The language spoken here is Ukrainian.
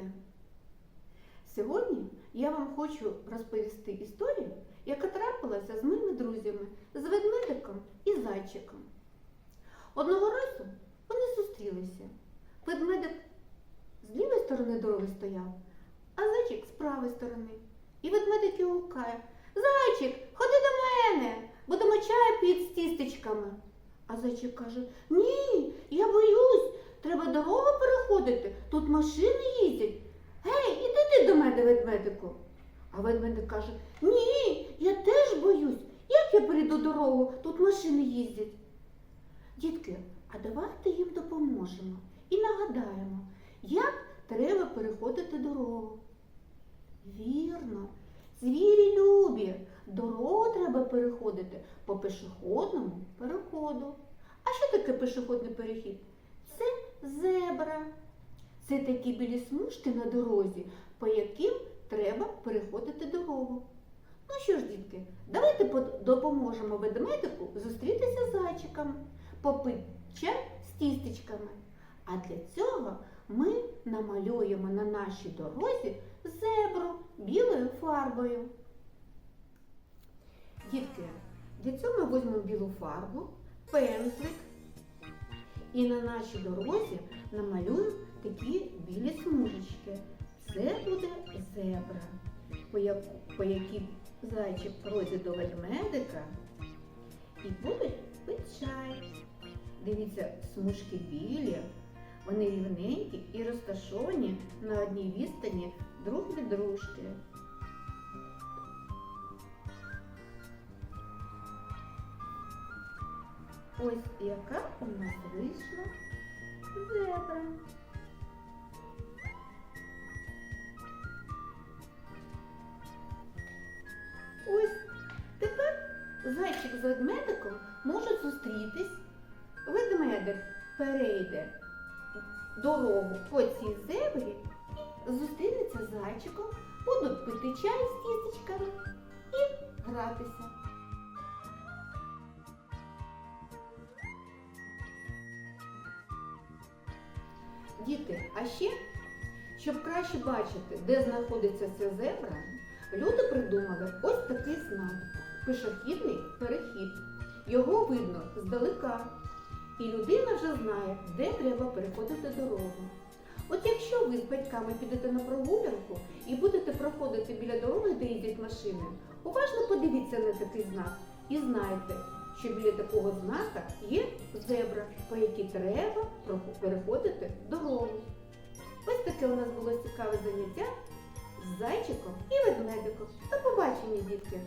діти! Сьогодні я вам хочу розповісти історію, яка трапилася з моїми друзями, з ведмедиком і зайчиком. Одного разу вони зустрілися. Ведмедик з лівої сторони дороги стояв, а зайчик з правої сторони. І ведмедик його гукає Зайчик, ходи до мене, будемо чай під з. А зайчик каже Ні, я боюсь, треба дорогу переходити, тут машини їздять. Гей, іди ти до мене, ведмедику. А ведмедик каже, ні, я теж боюсь. Як я перейду дорогу, тут машини їздять. Дітки, а давайте їм допоможемо і нагадаємо, як треба переходити дорогу. Вірно, звірі любі, дорогу треба переходити по пішохідному переходу. А що таке пішохідний перехід? Це зебра. Це такі білі смужки на дорозі, по яким треба переходити дорогу. Ну що ж, дітки, давайте допоможемо ведмедику зустрітися з зайчиками, попити чай з тістечками. А для цього ми намалюємо на нашій дорозі зебру білою фарбою. Дітки, для цього ми візьмемо білу фарбу, пензлик і на нашій дорозі намалюємо такі білі смужечки. Це буде зебра, по, яку, по якій зайчик пройде до ведмедика і буде пити чай. Дивіться, смужки білі, вони рівненькі і розташовані на одній відстані друг від дружки. Ось яка у нас вийшла зебра. З ведмедиком можуть зустрітись. Ведмедик перейде дорогу по цій зебрі і зустрінеться з зайчиком, будуть пити чай з тістечками і гратися. Діти, а ще, щоб краще бачити, де знаходиться ця зебра, люди придумали ось такий знак пішохідний перехід. Його видно здалека. І людина вже знає, де треба переходити дорогу. От якщо ви з батьками підете на прогулянку і будете проходити біля дороги, де їздять машини, уважно подивіться на такий знак і знайте, що біля такого знака є зебра, по якій треба переходити дорогу. Ось таке у нас було цікаве заняття з зайчиком і ведмедиком. До побачення, дітки!